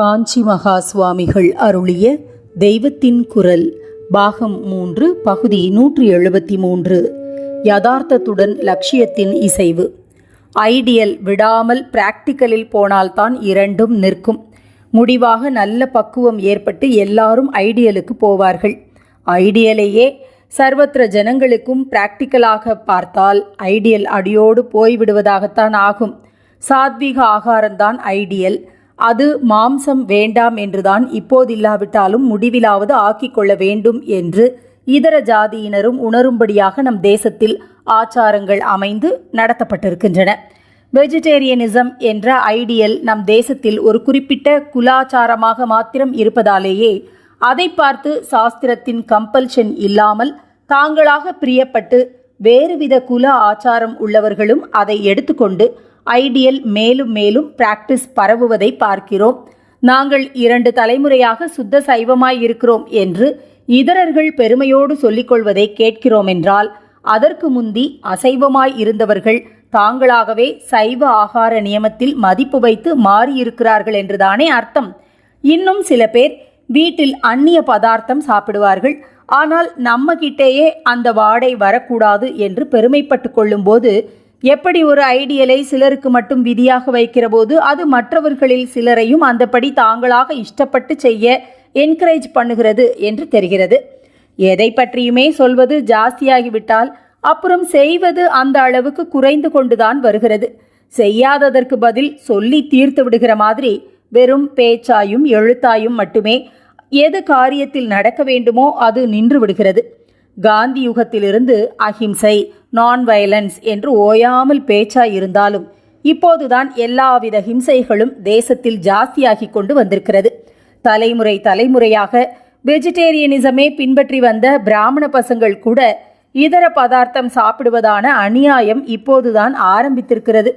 காஞ்சி மகா சுவாமிகள் அருளிய தெய்வத்தின் குரல் பாகம் மூன்று பகுதி நூற்றி எழுபத்தி மூன்று. யதார்த்தத்துடன் லட்சியத்தின் இசைவு. ஐடியல் விடாமல் பிராக்டிக்கலில் போனால்தான் இரண்டும் நிற்கும். முடிவாக நல்ல பக்குவம் ஏற்பட்டு எல்லாரும் ஐடியலுக்கு போவார்கள். ஐடியலையே சர்வத்திர ஜனங்களுக்கும் பிராக்டிக்கலாக பார்த்தால் ஐடியல் அடியோடு போய்விடுவதாகத்தான் ஆகும். சாத்வீக ஆகாரம்தான் ஐடியல். அது மாம்சம் வேண்டாம் என்றுதான் இப்போதில்லாவிட்டாலும் முடிவிலாவது ஆக்கிக்கொள்ள வேண்டும் என்று இதர ஜாதியினரும் உணரும்படியாக நம் தேசத்தில் ஆச்சாரங்கள் அமைந்து நடத்தப்பட்டிருக்கின்றன. வெஜிடேரியனிசம் என்ற ஐடியல் நம் தேசத்தில் ஒரு குறிப்பிட்ட குலாச்சாரமாக மாத்திரம் இருப்பதாலேயே அதை பார்த்து சாஸ்திரத்தின் கம்பல்ஷன் இல்லாமல் தாங்களாக பிரியப்பட்டு வேறுவித குல ஆச்சாரம் உள்ளவர்களும் அதை எடுத்துக்கொண்டு ஐடியல் மேலும் மேலும் பிராக்டிஸ் பரவுவதை பார்க்கிறோம். நாங்கள் இரண்டு தலைமுறையாக சுத்த சைவமாய் இருக்கிறோம் என்று இதரர்கள் பெருமையோடு சொல்லிக்கொள்வதை கேட்கிறோம் என்றால் அதற்கு முந்தி அசைவமாய் இருந்தவர்கள் தாங்களாகவே சைவ ஆகார நியமத்தில் மதிப்பு வைத்து மாறியிருக்கிறார்கள் என்றுதானே அர்த்தம். இன்னும் சில பேர் வீட்டில் அந்நிய பதார்த்தம் சாப்பிடுவார்கள். ஆனால் நம்ம கிட்டேயே அந்த வாடை வரக்கூடாது என்று பெருமைப்பட்டு கொள்ளும்போது எப்படி ஒரு ஐடியலை சிலருக்கு மட்டும் விதியாக வைக்கிற போது அது மற்றவர்களில் சிலரையும் அந்தபடி தாங்களாக இஷ்டப்பட்டு செய்ய என்கரேஜ் பண்ணுகிறது என்று தெரிகிறது. எதை பற்றியுமே சொல்வது ஜாஸ்தியாகிவிட்டால் அப்புறம் செய்வது அந்த அளவுக்கு குறைந்து கொண்டுதான் வருகிறது. செய்யாததற்கு பதில் சொல்லி தீர்த்து விடுகிற மாதிரி வெறும் பேச்சாயும் எழுத்தாயும் மட்டுமே எது காரியத்தில் நடக்க வேண்டுமோ அது நின்று விடுகிறது. காந்தி யுகத்திலிருந்து அஹிம்சை நான் வயலன்ஸ் என்று ஓயாமல் பேச்சாய் இருந்தாலும் இப்போதுதான் எல்லாவித ஹிம்சைகளும் தேசத்தில் ஜாஸ்தியாகி கொண்டு வந்திருக்கிறது. தலைமுறை தலைமுறையாக வெஜிடேரியனிசமே பின்பற்றி வந்த பிராமண பசங்கள் கூட இதர பதார்த்தம் சாப்பிடுவதான அநியாயம் இப்போதுதான் ஆரம்பித்திருக்கிறது.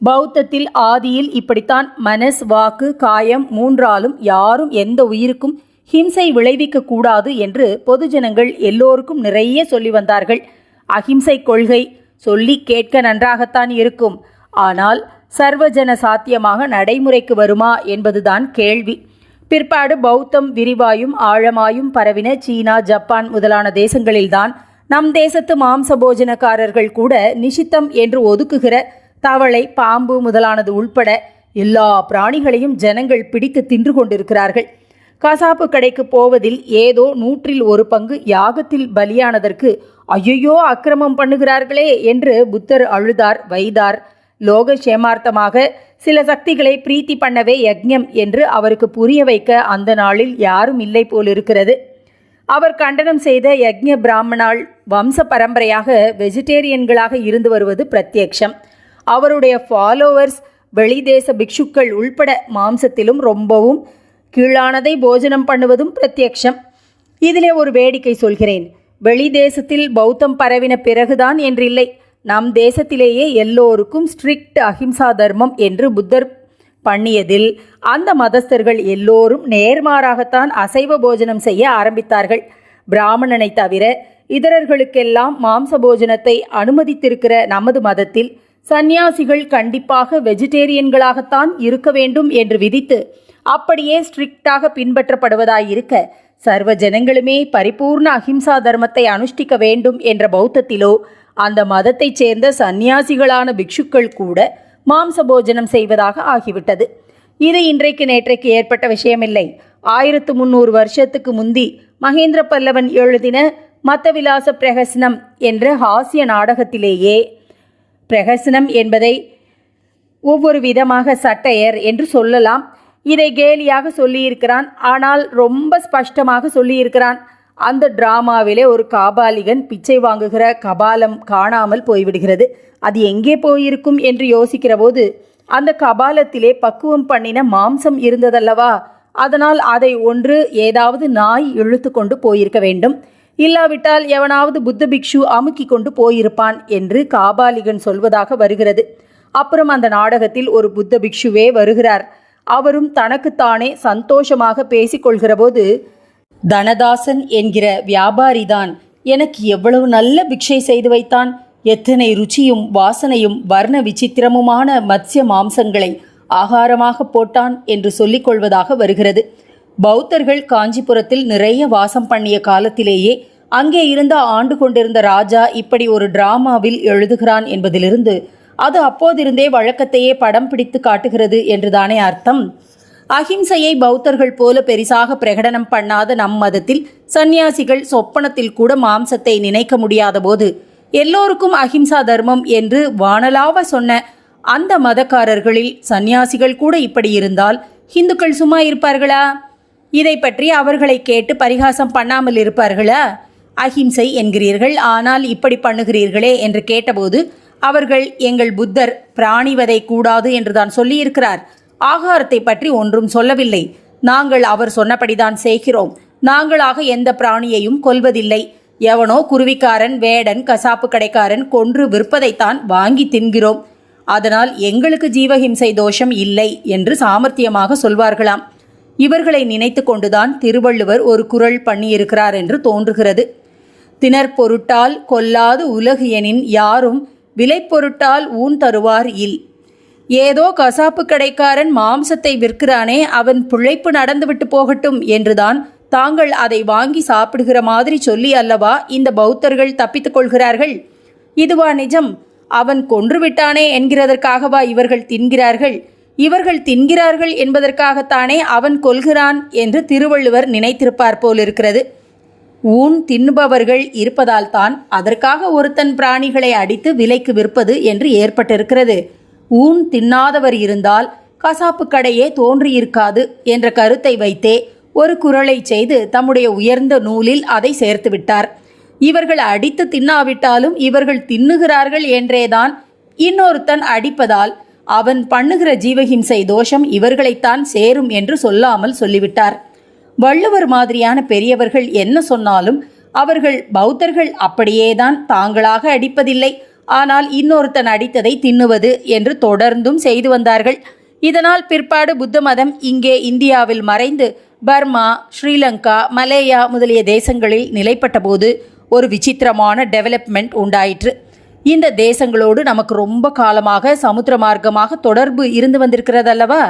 பௌத்தத்தில் ஆதியில் இப்படித்தான் மனஸ் வாக்கு காயம் மூன்றாலும் யாரும் எந்த உயிருக்கும் ஹிம்சை விளைவிக்க கூடாது என்று பொதுஜனங்கள் எல்லோருக்கும் நிறைய சொல்லி வந்தார்கள். அஹிம்சை கொள்கை சொல்லி கேட்க நன்றாகத்தான் இருக்கும். ஆனால் சர்வஜன சாத்தியமாக நடைமுறைக்கு வருமா என்பதுதான் கேள்வி. பிற்பாடு பௌத்தம் விரிவாயும் ஆழமாயும் பரவின சீனா ஜப்பான் முதலான தேசங்களில்தான் நம் தேசத்து மாம்ச போஜனக்காரர்கள் கூட நிஷித்தம் என்று ஒதுக்குகிற தவளை பாம்பு முதலானது உள்பட எல்லா பிராணிகளையும் ஜனங்கள் பிடித்து தின்று கொண்டிருக்கிறார்கள். கசாப்பு கடைக்கு போவதில் ஏதோ நூற்றில் ஒரு பங்கு யாகத்தில் பலியானதற்கு ஐயையோ அக்கிரமம் பண்ணுகிறார்களே என்று புத்தர் அழுதார் வைதார். லோக சேமார்த்தமாக சில சக்திகளை பிரீத்தி பண்ணவே யக்ஞம் என்று அவருக்கு புரிய வைக்க அந்த நாளில் யாரும் இல்லை போலிருக்கிறது. அவர் கண்டனம் செய்த யக்ஞ பிராமணால் வம்ச பரம்பரையாக வெஜிடேரியன்களாக இருந்து வருவது பிரத்யக்ஷம். அவருடைய ஃபாலோவர்ஸ் வெளிதேச பிக்ஷுக்கள் உள்பட மாம்சத்திலும் ரொம்பவும் கீழானதை போஜனம் பண்ணுவதும் பிரத்யக்ஷம். இதிலே ஒரு வேடிக்கை சொல்கிறேன். வெளிதேசத்தில் பௌத்தம் பரவின பிறகுதான் என்றில்லை. நம் தேசத்திலேயே எல்லோருக்கும் ஸ்ட்ரிக்ட் அஹிம்சா தர்மம் என்று புத்தர் பண்ணியதில் அந்த மதஸ்தர்கள் எல்லோரும் நேர்மாறாகத்தான் அசைவ போஜனம் செய்ய ஆரம்பித்தார்கள். பிராமணனை தவிர இதரர்களுக்கெல்லாம் மாம்ச போஜனத்தை அனுமதித்திருக்கிற நமது மதத்தில் சந்நியாசிகள் கண்டிப்பாக வெஜிடேரியன்களாகத்தான் இருக்க வேண்டும் என்று விதித்து அப்படியே ஸ்ட்ரிக்டாக பின்பற்றப்படுவதாயிருக்க சர்வ ஜனங்களுமே பரிபூர்ண அஹிம்சா தர்மத்தை அனுஷ்டிக்க வேண்டும் என்ற பௌத்தத்திலோ அந்த மதத்தைச் சேர்ந்த சந்நியாசிகளான பிக்ஷுக்கள் கூட மாம்ச போஜனம் செய்வதாக ஆகிவிட்டது. இது இன்றைக்கு நேற்றைக்கு ஏற்பட்ட விஷயமில்லை. ஆயிரத்து முந்நூறு வருஷத்துக்கு முந்தி மகேந்திர பல்லவன் எழுதின மத்தவிலாச பிரகசனம் என்ற ஹாஸ்ய நாடகத்திலேயே பிரகசனம் என்பதை ஒவ்வொரு விதமாக சட்டையர் என்று சொல்லலாம். இதை கேலியாக சொல்லியிருக்கிறான். ஆனால் ரொம்ப ஸ்பஷ்டமாக சொல்லியிருக்கிறான். அந்த டிராமாவிலே ஒரு காபாலிகன் பிச்சை வாங்குகிற கபாலம் காணாமல் போய்விடுகிறது. அது எங்கே போயிருக்கும் என்று யோசிக்கிற போது அந்த கபாலத்திலே பக்குவம் பண்ணின மாம்சம் இருந்ததல்லவா? அதனால் அதை ஒன்று ஏதாவது நாய் இழுத்து கொண்டு போயிருக்க வேண்டும். இல்லாவிட்டால் எவனாவது புத்த பிக்ஷு அமுக்கி கொண்டு போயிருப்பான் என்று காபாலிகன் சொல்வதாக வருகிறது. அப்புறம் அந்த நாடகத்தில் ஒரு புத்த பிக்ஷுவே வருகிறார். அவரும் தனக்குத்தானே சந்தோஷமாக பேசிக்கொள்கிறபோது தனதாசன் என்கிற வியாபாரிதான் எனக்கு எவ்வளவு நல்ல பிக்ஷை செய்து வைத்தான். எத்தனை ருச்சியும் வாசனையும் வர்ண விசித்திரமுமான மத்ய மாம்சங்களை ஆகாரமாக போட்டான் என்று சொல்லிக் கொள்வதாக வருகிறது. பௌத்தர்கள் காஞ்சிபுரத்தில் நிறைய வாசம் பண்ணிய காலத்திலேயே அங்கே இருந்த ஆண்டு கொண்டிருந்த ராஜா இப்படி ஒரு டிராமாவில் எழுதுகிறான் என்பதிலிருந்து அது அப்போதிருந்தே வழக்கத்தையே படம் பிடித்து காட்டுகிறது என்றுதானே அர்த்தம். அஹிம்சையை பௌத்தர்கள் போல பெரிசாக பிரகடனம் பண்ணாத நம் மதத்தில் சந்நியாசிகள் சொப்பனத்தில் கூட மாம்சத்தை நினைக்க முடியாத போது எல்லோருக்கும் அஹிம்சா தர்மம் என்று வானலாவ சொன்ன அந்த மதக்காரர்களில் சந்நியாசிகள் கூட இப்படி இருந்தால் இந்துக்கள் சும்மா இருப்பார்களா? இதை பற்றி அவர்களை கேட்டு பரிகாசம் பண்ணாமல் இருப்பார்களா? அஹிம்சை என்கிறீர்கள் ஆனால் இப்படி பண்ணுகிறீர்களே என்று கேட்டபோது அவர்கள் எங்கள் புத்தர் பிராணிவதை கூடாது என்றுதான் சொல்லியிருக்கிறார். ஆகாரத்தை பற்றி ஒன்றும் சொல்லவில்லை. நாங்கள் அவர் சொன்னபடிதான் செய்கிறோம். நாங்களாக எந்த பிராணியையும் கொல்வதில்லை. எவனோ குருவிக்காரன் வேடன் கசாப்பு கடைக்காரன் கொன்று விற்பதைத்தான் வாங்கி தின்கிறோம். அதனால் எங்களுக்கு ஜீவஹிம்சை தோஷம் இல்லை என்று சாமர்த்தியமாக சொல்வார்களாம். இவர்களை நினைத்து கொண்டுதான் திருவள்ளுவர் ஒரு குரல் பண்ணியிருக்கிறார் என்று தோன்றுகிறது. திணற் பொருட்டால் கொல்லாது உலகு எனின் யாரும் விலை பொருட்டால் ஊன் தருவார் இல். ஏதோ கசாப்பு கடைக்காரன் மாம்சத்தை விற்கிறானே அவன் பிழைப்பு நடந்துவிட்டு போகட்டும் என்றுதான் தாங்கள் அதை வாங்கி சாப்பிடுகிற மாதிரி சொல்லி அல்லவா இந்த பௌத்தர்கள் தப்பித்துக் கொள்கிறார்கள்? இதுவா நிஜம்? அவன் கொன்று விட்டானே என்கிறதற்காகவா இவர்கள் தின்கிறார்கள்? இவர்கள் தின்கிறார்கள் என்பதற்காகத்தானே அவன் கொள்கிறான் என்று திருவள்ளுவர் நினைத்திருப்பார் போலிருக்கிறது. ஊன் தின்னுபவர்கள் இருப்பதால் தான் அதற்காக ஒருத்தன் பிராணிகளை அடித்து விலைக்கு விற்பது என்று ஏற்பட்டிருக்கிறது. ஊன் தின்னாதவர் இருந்தால் கசாப்பு கடையே தோன்றியிருக்காது என்ற கருத்தை வைத்தே ஒரு குரலை செய்து தம்முடைய உயர்ந்த நூலில் அதை சேர்த்துவிட்டார் இவர்கள் அடித்து தின்னாவிட்டாலும் இவர்கள் தின்னுகிறார்கள் என்றேதான் இன்னொருத்தன் அடிப்பதால் அவன் பண்ணுகிற ஜீவஹிம்சை தோஷம் இவர்களைத்தான் சேரும் என்று சொல்லாமல் சொல்லிவிட்டார். வள்ளுவர் மாதிரியான பெரியவர்கள் என்ன சொன்னாலும் அவர்கள் பௌத்தர்கள் அப்படியேதான் தாங்களாக அடிப்பதில்லை. ஆனால் இன்னொருத்தன் அடித்ததை தின்னுவது என்று தொடர்ந்தும் செய்து வந்தார்கள். இதனால் பிற்பாடு புத்த மதம் இங்கே இந்தியாவில் மறைந்து பர்மா ஸ்ரீலங்கா மலேயா முதலிய தேசங்களில் நிலைப்பட்டபோது ஒரு விசித்திரமான டெவலப்மெண்ட் உண்டாயிற்று. இந்த தேசங்களோடு நமக்கு ரொம்ப காலமாக சமுத்திர மார்க்கமாக தொடர்பு இருந்து வந்திருக்கிறதல்லவா?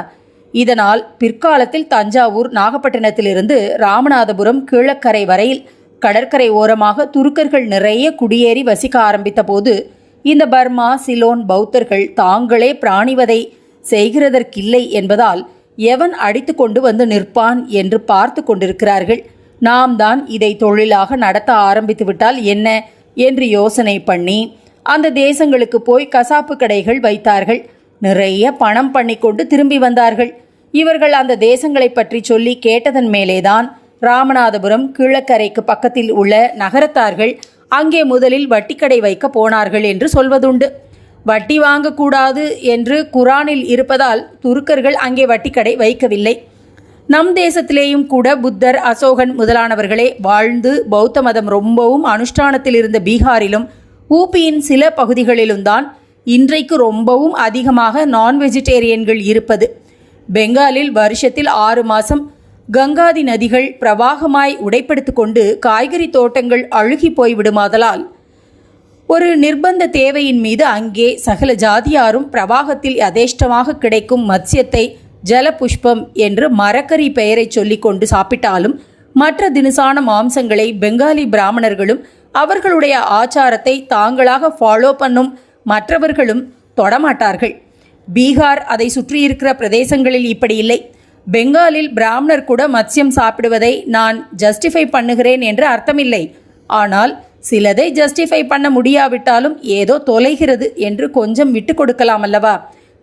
இதனால் பிற்காலத்தில் தஞ்சாவூர் நாகப்பட்டினத்திலிருந்து ராமநாதபுரம் கீழக்கரை வரையில் கடற்கரை ஓரமாக துருக்கர்கள் நிறைய குடியேறி வசிக்க ஆரம்பித்த போது இந்த பர்மா சிலோன் பௌத்தர்கள் தாங்களே பிராணிவதை செய்கிறதற்கில்லை என்பதால் எவன் அடித்து கொண்டு வந்து நிற்பான் என்று பார்த்து கொண்டிருக்கிறார்கள். நாம் தான் இதை தொழிலாக நடத்த ஆரம்பித்துவிட்டால் என்ன? என்று யோசனை பண்ணி அந்த தேசங்களுக்கு போய் கசாப்பு கடைகள் வைத்தார்கள். நிறைய பணம் பண்ணிக்கொண்டு திரும்பி வந்தார்கள். இவர்கள் அந்த தேசங்களை பற்றி சொல்லி கேட்டதன் மேலேதான் ராமநாதபுரம் கீழக்கரைக்கு பக்கத்தில் உள்ள நகரத்தார்கள் அங்கே முதலில் வட்டிக்கடை வைக்க போனார்கள் என்று சொல்வதுண்டு. வட்டி வாங்கக்கூடாது என்று குரானில் இருப்பதால் துருக்கர்கள் அங்கே வட்டிக்கடை வைக்கவில்லை. நம் தேசத்திலேயும் கூட புத்தர் அசோகன் முதலானவர்களே வாழ்ந்து பௌத்த மதம் ரொம்பவும் அனுஷ்டானத்தில் இருந்த பீகாரிலும் ஊபியின் சில பகுதிகளிலும் தான் இன்றைக்கு ரொம்பவும் அதிகமாக நான் வெஜிடேரியன்கள் இருப்பது. பெங்காலில் வருஷத்தில் ஆறு மாதம் கங்காதி நதிகள் பிரவாகமாய் உடைப்படுத்து கொண்டு காய்கறி தோட்டங்கள் அழுகி போய்விடுமாதலால் ஒரு நிர்பந்த தேவையின் மீது அங்கே சகல ஜாதியாரும் பிரவாகத்தில் யதேஷ்டமாக கிடைக்கும் மத்சியத்தை ஜலபுஷ்பம் என்று மரக்கறி பெயரை சொல்லிக்கொண்டு சாப்பிட்டாலும் மற்ற தினசான மாம்சங்களை பெங்காலி பிராமணர்களும் அவர்களுடைய ஆச்சாரத்தை தாங்களாக ஃபாலோ பண்ணும் மற்றவர்களும் தொடமாட்டார்கள். பீகார் அதை சுற்றியிருக்கிற பிரதேசங்களில் இப்படி இல்லை. பெங்காலில் பிராமணர் கூட மத்ஸ்யம் சாப்பிடுவதை நான் ஜஸ்டிஃபை பண்ணுகிறேன் என்று அர்த்தமில்லை. ஆனால் சிலதை ஜஸ்டிஃபை பண்ண முடியாவிட்டாலும் ஏதோ தொலைகிறது என்று கொஞ்சம் விட்டு கொடுக்கலாம் அல்லவா?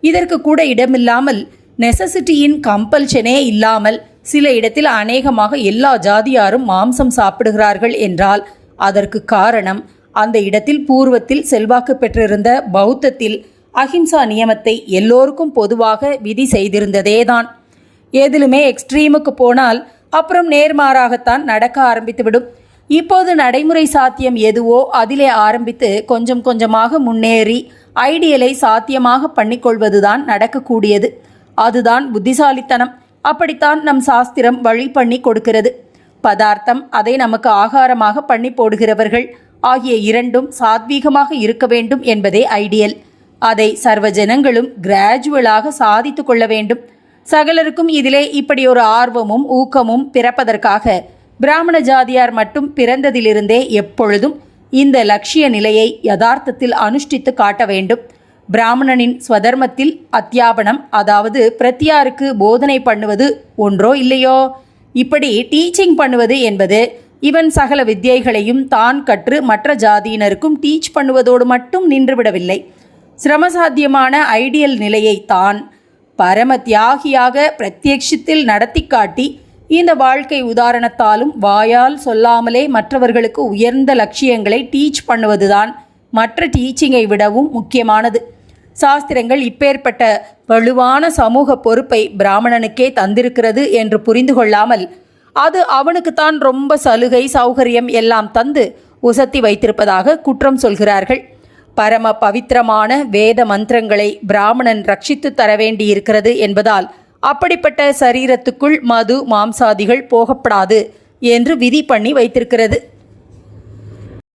இதற்கு கூட இடமில்லாமல் நெசசிட்டியின் கம்பல்ஷனே இல்லாமல் சில இடத்தில் அநேகமாக எல்லா ஜாதியாரும் மாம்சம் சாப்பிடுகிறார்கள் என்றால் அதற்கு காரணம் அந்த இடத்தில் பூர்வத்தில் செல்வாக்கு பெற்றிருந்த பௌத்தத்தில் அஹிம்சா நியமத்தை எல்லோருக்கும் பொதுவாக விதி செய்திருந்ததேதான். எதிலுமே எக்ஸ்ட்ரீமுக்கு போனால் அப்புறம் நேர்மாறாகத்தான் நடக்க ஆரம்பித்துவிடும். இப்போது நடைமுறை சாத்தியம் எதுவோ அதிலே ஆரம்பித்து கொஞ்சம் கொஞ்சமாக முன்னேறி ஐடியலை சாத்தியமாக பண்ணிக்கொள்வதுதான் நடக்கக்கூடியது. அதுதான் புத்திசாலித்தனம். அப்படித்தான் நம் சாஸ்திரம் வழி பண்ணி கொடுக்கிறது. பதார்த்தம் அதை நமக்கு ஆகாரமாக பண்ணி போடுகிறவர்கள் ஆகிய இரண்டும் சாத்வீகமாக இருக்க வேண்டும் என்பதே ஐடியல். அதை சர்வ ஜனங்களும் கிராஜுவலாக சாதித்து கொள்ள வேண்டும். சகலருக்கும் இதிலே இப்படி ஒரு ஆர்வமும் ஊக்கமும் பிறப்பதற்காக பிராமண ஜாதியார் மட்டும் பிறந்ததிலிருந்தே எப்பொழுதும் இந்த லட்சிய நிலையை யதார்த்தத்தில் அனுஷ்டித்து காட்ட வேண்டும். பிராமணனின் ஸ்வதர்மத்தில் அத்தியாபனம் அதாவது பிரத்தியாருக்கு போதனை பண்ணுவது ஒன்றோ இல்லையோ? இப்படி டீச்சிங் பண்ணுவது என்பது இவன் சகல வித்தியைகளையும் தான் கற்று மற்ற ஜாதியினருக்கும் டீச் பண்ணுவதோடு மட்டும் நின்றுவிடவில்லை. சிரமசாத்தியமான ஐடியல் நிலையை தான் பரம தியாகியாக பிரத்யக்ஷத்தில் நடத்தி காட்டி இந்த வாழ்க்கை உதாரணத்தாலும் வாயால் சொல்லாமலே மற்றவர்களுக்கு உயர்ந்த லட்சியங்களை டீச் பண்ணுவதுதான் மற்ற டீச்சிங்கை விடவும் முக்கியமானது. சாஸ்திரங்கள் இப்பேற்பட்ட வலுவான சமூக பொறுப்பை பிராமணனுக்கே தந்திருக்கிறது என்று புரிந்து கொள்ளாமல் அது அவனுக்குத்தான் ரொம்ப சலுகை சௌகரியம் எல்லாம் தந்து உசத்தி வைத்திருப்பதாக குற்றம் சொல்கிறார்கள். பரம பவித்திரமான வேத மந்திரங்களை பிராமணன் ரட்சித்து தர வேண்டியிருக்கிறது என்பதால் அப்படிப்பட்ட சரீரத்துக்குள் மது மாம்சாதிகள் போகப்படாது என்று விதி பண்ணி வைத்திருக்கிறது.